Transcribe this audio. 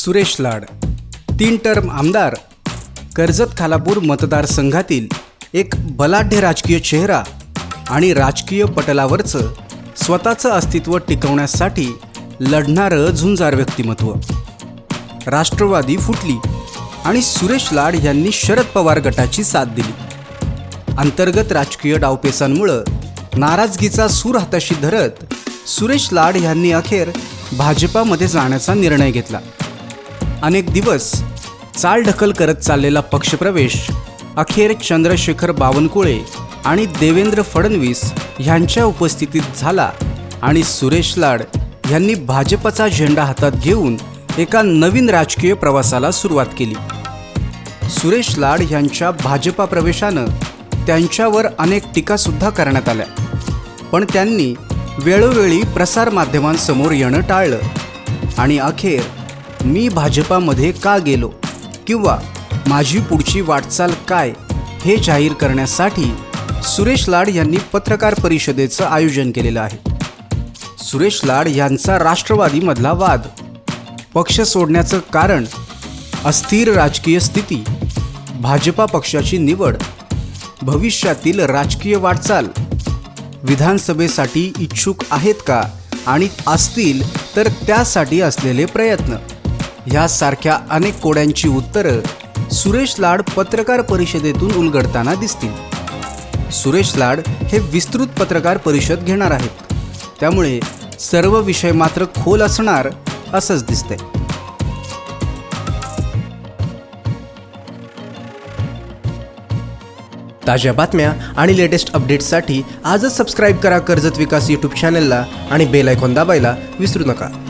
सुरेश लाड. तीन टर्म आमदार. कर्जत खालापूर मतदारसंघातील एक बलाढ्य राजकीय चेहरा आणि राजकीय पटलावरचं स्वतःचं अस्तित्व टिकवण्यासाठी लढणारं झुंजार व्यक्तिमत्व. राष्ट्रवादी फुटली आणि सुरेश लाड यांनी शरद पवार गटाची साथ दिली. अंतर्गत राजकीय डावपेचांमुळं नाराजगीचा सूर हाताशी धरत सुरेश लाड यांनी अखेर भाजपामध्ये जाण्याचा निर्णय घेतला. अनेक दिवस चालढकल करत चाललेला पक्षप्रवेश अखेर चंद्रशेखर बावनकुळे आणि देवेंद्र फडणवीस ह्यांच्या उपस्थितीत झाला आणि सुरेश लाड यांनी भाजपचा झेंडा हातात घेऊन एका नवीन राजकीय प्रवासाला सुरुवात केली. सुरेश लाड यांच्या भाजपा प्रवेशानं त्यांच्यावर अनेक टीकासुद्धा करण्यात आल्या. पण त्यांनी वेळोवेळी प्रसारमाध्यमांसमोर येणं टाळलं आणि अखेर मी भाजपामध्ये का गेलो? किंवा माझी पुढची वाटचाल काय? हे जाहीर करण्यासाठी सुरेश लाड यांनी पत्रकार परिषदेचं आयोजन केलेलं आहे. सुरेश लाड यांचा राष्ट्रवादीमधला वाद. पक्ष सोडण्याचं कारण अस्थिर राजकीय स्थिती भाजपा पक्षाची निवड भविष्यातील राजकीय वाटचाल विधानसभेसाठी इच्छुक आहेत का आणि असतील तर त्यासाठी असलेले प्रयत्न. ह्यासारख्या अनेक कोड्यांची उत्तरं सुरेश लाड पत्रकार परिषदेतून उलगडताना दिसतील. सुरेश लाड हे विस्तृत पत्रकार परिषद घेणार आहेत. त्यामुळे सर्व विषय मात्र खोल असणार असंच दिसतंय. ताज्या बातम्या आणि लेटेस्ट अपडेट्ससाठी आजच सबस्क्राईब करा कर्जत विकास यूट्यूब चॅनलला आणि बेल आयकॉन दाबायला विसरू नका.